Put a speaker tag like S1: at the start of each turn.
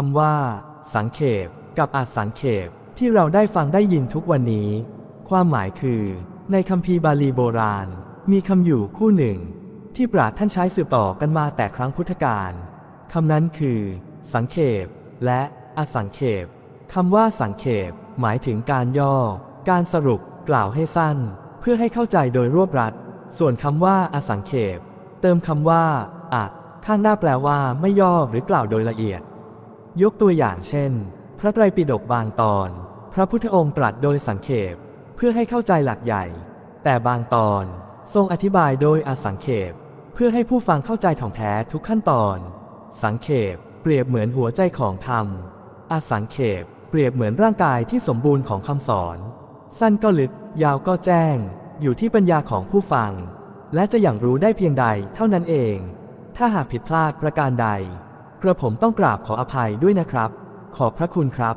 S1: คำว่า สังเขปกับอาสังเขปที่เราได้ฟังได้ยินทุกวันนี้ ความหมายคือ ในคัมภีร์บาลีโบราณ มีคำอยู่คู่หนึ่ง ที่ปราชญ์ท่านใช้สืบต่อกันมาแต่ครั้งพุทธกาลคำนั้นคือ สังเขปและอสังเขปคำว่าสังเขปหมายถึงการย่อ การสรุปกล่าวให้สั้น เพื่อให้เข้าใจโดยรวบรัด ส่วนคำว่าอสังเขปเติมคำว่าอะข้างหน้าแปลว่าไม่ย่อหรือกล่าวโดยละเอียด ยกตัวอย่างเช่น พระไตรปิฎกบางตอน พระพุทธองค์ตรัสโดยสังเขปเพื่อให้เข้าใจหลักใหญ่ แต่บางตอนทรงอธิบายโดยอาสังเขปเพื่อให้ผู้ฟังเข้าใจถ่องแท้ทุกขั้นตอน สังเขปเปรียบเหมือนหัวใจของธรรม อาสังเขปเปรียบเหมือนร่างกายที่สมบูรณ์ของคำสอน สั้นก็ลึก ยาวก็แจ้ง อยู่ที่ปัญญาของผู้ฟัง และจะอย่างรู้ได้เพียงใดเท่านั้นเอง ถ้าหากผิดพลาดประการใด ระผมต้องกราบขออภัยด้วยนะครับ ขอบพระคุณครับ